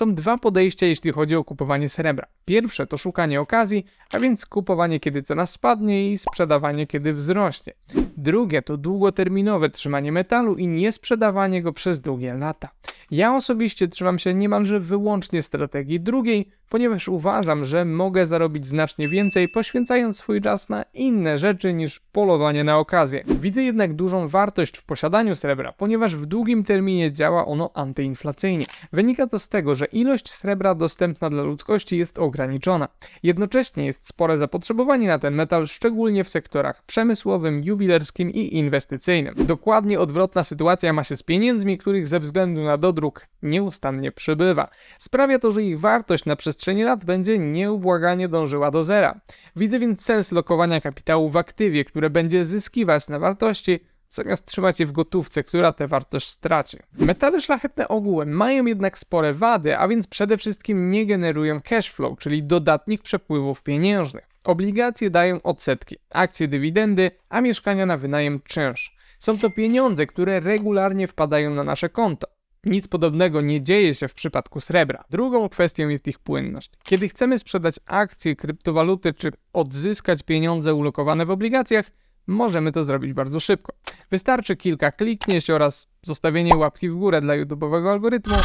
Są dwa podejścia, jeśli chodzi o kupowanie srebra. Pierwsze to szukanie okazji, a więc kupowanie, kiedy cena spadnie i sprzedawanie, kiedy wzrośnie. Drugie to długoterminowe trzymanie metalu i nie sprzedawanie go przez długie lata. Ja osobiście trzymam się niemalże wyłącznie strategii drugiej, ponieważ uważam, że mogę zarobić znacznie więcej, poświęcając swój czas na inne rzeczy niż polowanie na okazję. Widzę jednak dużą wartość w posiadaniu srebra, ponieważ w długim terminie działa ono antyinflacyjnie. Wynika to z tego, że ilość srebra dostępna dla ludzkości jest ograniczona. Jednocześnie jest spore zapotrzebowanie na ten metal, szczególnie w sektorach przemysłowym, jubilerskim i inwestycyjnym. Dokładnie odwrotna sytuacja ma się z pieniędzmi, których ze względu na dodruk nieustannie przybywa. Sprawia to, że ich wartość na przestrzeni lat będzie nieubłaganie dążyła do zera. Widzę więc sens lokowania kapitału w aktywie, które będzie zyskiwać na wartości, zamiast trzymać je w gotówce, która tę wartość straci. Metale szlachetne ogółem mają jednak spore wady, a więc przede wszystkim nie generują cash flow, czyli dodatnich przepływów pieniężnych. Obligacje dają odsetki, akcje dywidendy, a mieszkania na wynajem czynsz. Są to pieniądze, które regularnie wpadają na nasze konto. Nic podobnego nie dzieje się w przypadku srebra. Drugą kwestią jest ich płynność. Kiedy chcemy sprzedać akcje, kryptowaluty czy odzyskać pieniądze ulokowane w obligacjach, możemy to zrobić bardzo szybko. Wystarczy kilka kliknięć oraz zostawienie łapki w górę dla YouTube'owego algorytmu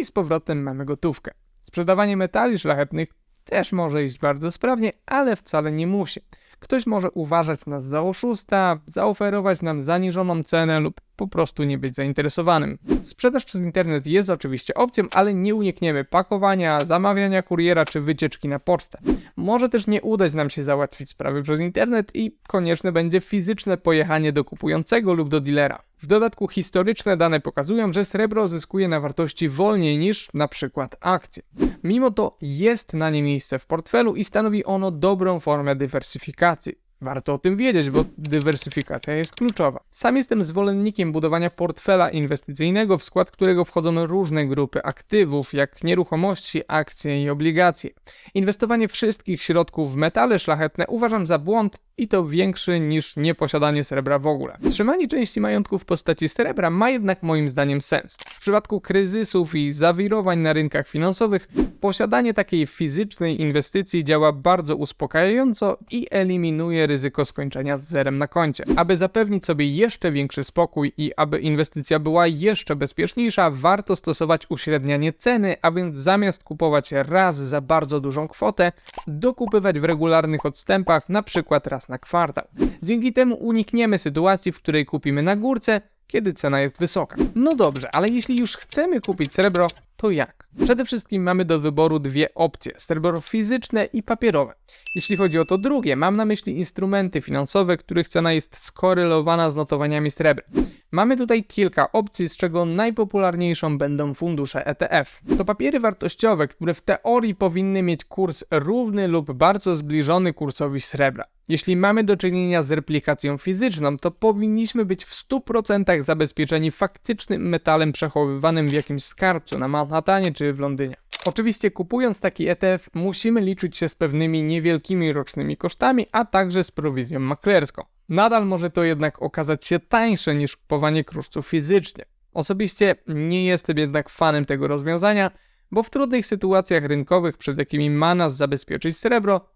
i z powrotem mamy gotówkę. Sprzedawanie metali szlachetnych też może iść bardzo sprawnie, ale wcale nie musi. Ktoś może uważać nas za oszusta, zaoferować nam zaniżoną cenę lub po prostu nie być zainteresowanym. Sprzedaż przez internet jest oczywiście opcją, ale nie unikniemy pakowania, zamawiania kuriera czy wycieczki na pocztę. Może też nie udać nam się załatwić sprawy przez internet i konieczne będzie fizyczne pojechanie do kupującego lub do dealera. W dodatku historyczne dane pokazują, że srebro zyskuje na wartości wolniej niż na przykład akcje. Mimo to jest na nie miejsce w portfelu i stanowi ono dobrą formę dywersyfikacji. Warto o tym wiedzieć, bo dywersyfikacja jest kluczowa. Sam jestem zwolennikiem budowania portfela inwestycyjnego, w skład którego wchodzą różne grupy aktywów, jak nieruchomości, akcje i obligacje. Inwestowanie wszystkich środków w metale szlachetne uważam za błąd i to większy niż nieposiadanie srebra w ogóle. Trzymanie części majątku w postaci srebra ma jednak moim zdaniem sens. W przypadku kryzysów i zawirowań na rynkach finansowych, posiadanie takiej fizycznej inwestycji działa bardzo uspokajająco i eliminuje ryzyko skończenia z zerem na koncie. Aby zapewnić sobie jeszcze większy spokój i aby inwestycja była jeszcze bezpieczniejsza, warto stosować uśrednianie ceny, a więc zamiast kupować raz za bardzo dużą kwotę, dokupywać w regularnych odstępach, na przykład raz na kwartał. Dzięki temu unikniemy sytuacji, w której kupimy na górce, kiedy cena jest wysoka. No dobrze, ale jeśli już chcemy kupić srebro, to jak? Przede wszystkim mamy do wyboru dwie opcje: srebro fizyczne i papierowe. Jeśli chodzi o to drugie, mam na myśli instrumenty finansowe, których cena jest skorelowana z notowaniami srebra. Mamy tutaj kilka opcji, z czego najpopularniejszą będą fundusze ETF. To papiery wartościowe, które w teorii powinny mieć kurs równy lub bardzo zbliżony kursowi srebra. Jeśli mamy do czynienia z replikacją fizyczną, to powinniśmy być w 100% zabezpieczeni faktycznym metalem przechowywanym w jakimś skarbcu na Manhattanie czy w Londynie. Oczywiście kupując taki ETF musimy liczyć się z pewnymi niewielkimi rocznymi kosztami, a także z prowizją maklerską. Nadal może to jednak okazać się tańsze niż kupowanie kruszców fizycznie. Osobiście nie jestem jednak fanem tego rozwiązania, bo w trudnych sytuacjach rynkowych, przed jakimi ma nas zabezpieczyć srebro,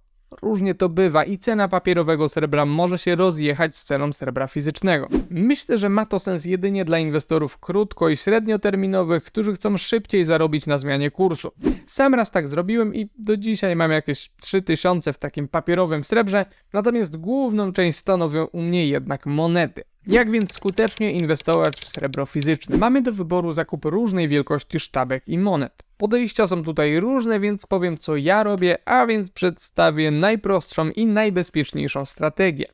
Różnie to bywa i cena papierowego srebra może się rozjechać z ceną srebra fizycznego. Myślę, że ma to sens jedynie dla inwestorów krótko i średnioterminowych, którzy chcą szybciej zarobić na zmianie kursu. Sam raz tak zrobiłem i do dzisiaj mam jakieś 3000 w takim papierowym srebrze, natomiast główną część stanowią u mnie jednak monety. Jak więc skutecznie inwestować w srebro fizyczne? Mamy do wyboru zakup różnej wielkości sztabek i monet. Podejścia są tutaj różne, więc powiem co ja robię, a więc przedstawię najprostszą i najbezpieczniejszą strategię.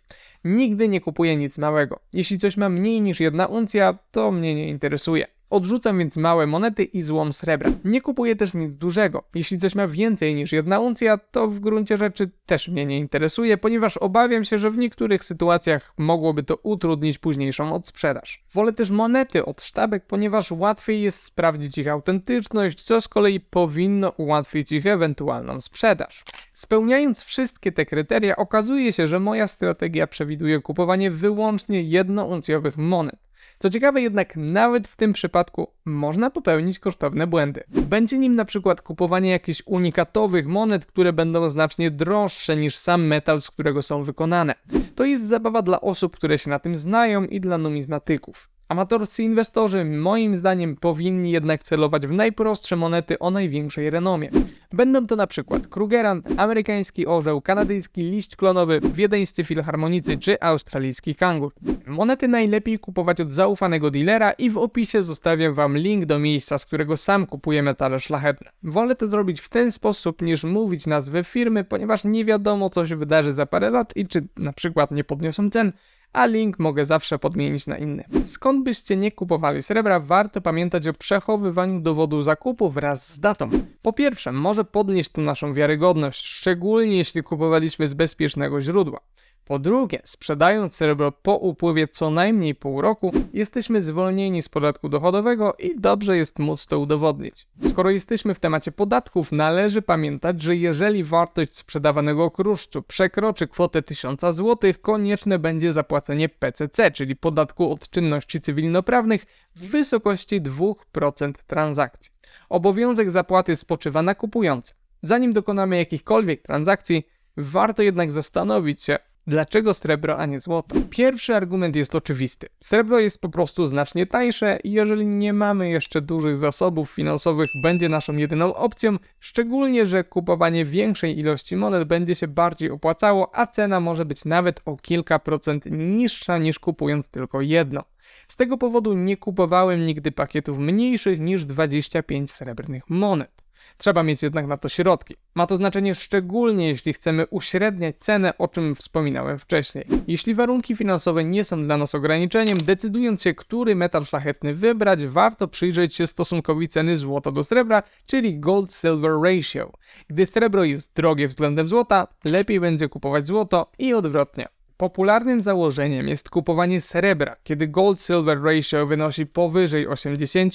Nigdy nie kupuję nic małego. Jeśli coś ma mniej niż jedna uncja, to mnie nie interesuje. Odrzucam więc małe monety i złom srebra. Nie kupuję też nic dużego. Jeśli coś ma więcej niż jedna uncja, to w gruncie rzeczy też mnie nie interesuje, ponieważ obawiam się, że w niektórych sytuacjach mogłoby to utrudnić późniejszą odsprzedaż. Wolę też monety od sztabek, ponieważ łatwiej jest sprawdzić ich autentyczność, co z kolei powinno ułatwić ich ewentualną sprzedaż. Spełniając wszystkie te kryteria, okazuje się, że moja strategia przewiduje kupowanie wyłącznie jednouncjowych monet. Co ciekawe jednak, nawet w tym przypadku można popełnić kosztowne błędy. Będzie nim na przykład kupowanie jakichś unikatowych monet, które będą znacznie droższe niż sam metal, z którego są wykonane. To jest zabawa dla osób, które się na tym znają i dla numizmatyków. Amatorscy inwestorzy, moim zdaniem, powinni jednak celować w najprostsze monety o największej renomie. Będą to na przykład Krugerrand, amerykański orzeł, kanadyjski liść klonowy, wiedeńscy filharmonicy czy australijski kangur. Monety najlepiej kupować od zaufanego dealera i w opisie zostawiam wam link do miejsca, z którego sam kupuję metale szlachetne. Wolę to zrobić w ten sposób niż mówić nazwę firmy, ponieważ nie wiadomo co się wydarzy za parę lat i czy na przykład nie podniosą cen, a link mogę zawsze podmienić na inny. Skąd byście nie kupowali srebra, warto pamiętać o przechowywaniu dowodu zakupu wraz z datą. Po pierwsze, może podnieść to naszą wiarygodność, szczególnie jeśli kupowaliśmy z bezpiecznego źródła. Po drugie, sprzedając srebro po upływie co najmniej pół roku, jesteśmy zwolnieni z podatku dochodowego i dobrze jest móc to udowodnić. Skoro jesteśmy w temacie podatków, należy pamiętać, że jeżeli wartość sprzedawanego kruszcu przekroczy kwotę 1000 zł, konieczne będzie zapłacenie PCC, czyli podatku od czynności cywilnoprawnych w wysokości 2% transakcji. Obowiązek zapłaty spoczywa na kupującym. Zanim dokonamy jakichkolwiek transakcji, warto jednak zastanowić się, Dlaczego srebro, a nie złoto? Pierwszy argument jest oczywisty. Srebro jest po prostu znacznie tańsze i jeżeli nie mamy jeszcze dużych zasobów finansowych, będzie naszą jedyną opcją, szczególnie, że kupowanie większej ilości monet będzie się bardziej opłacało, a cena może być nawet o kilka procent niższa niż kupując tylko jedno. Z tego powodu nie kupowałem nigdy pakietów mniejszych niż 25 srebrnych monet. Trzeba mieć jednak na to środki. Ma to znaczenie szczególnie jeśli chcemy uśredniać cenę, o czym wspominałem wcześniej. Jeśli warunki finansowe nie są dla nas ograniczeniem, decydując się, który metal szlachetny wybrać, warto przyjrzeć się stosunkowi ceny złota do srebra, czyli gold-silver ratio. Gdy srebro jest drogie względem złota, lepiej będzie kupować złoto i odwrotnie. Popularnym założeniem jest kupowanie srebra, kiedy gold-silver ratio wynosi powyżej 80,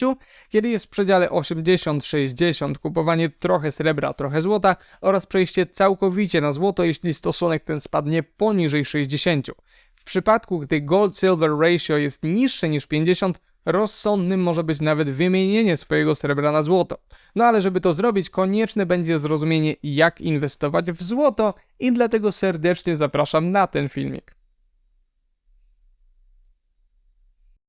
kiedy jest w przedziale 80-60 kupowanie trochę srebra, trochę złota oraz przejście całkowicie na złoto, jeśli stosunek ten spadnie poniżej 60. Przypadku, gdy gold-silver ratio jest niższe niż 50, rozsądnym może być nawet wymienienie swojego srebra na złoto. No ale żeby to zrobić, konieczne będzie zrozumienie, jak inwestować w złoto i dlatego serdecznie zapraszam na ten filmik.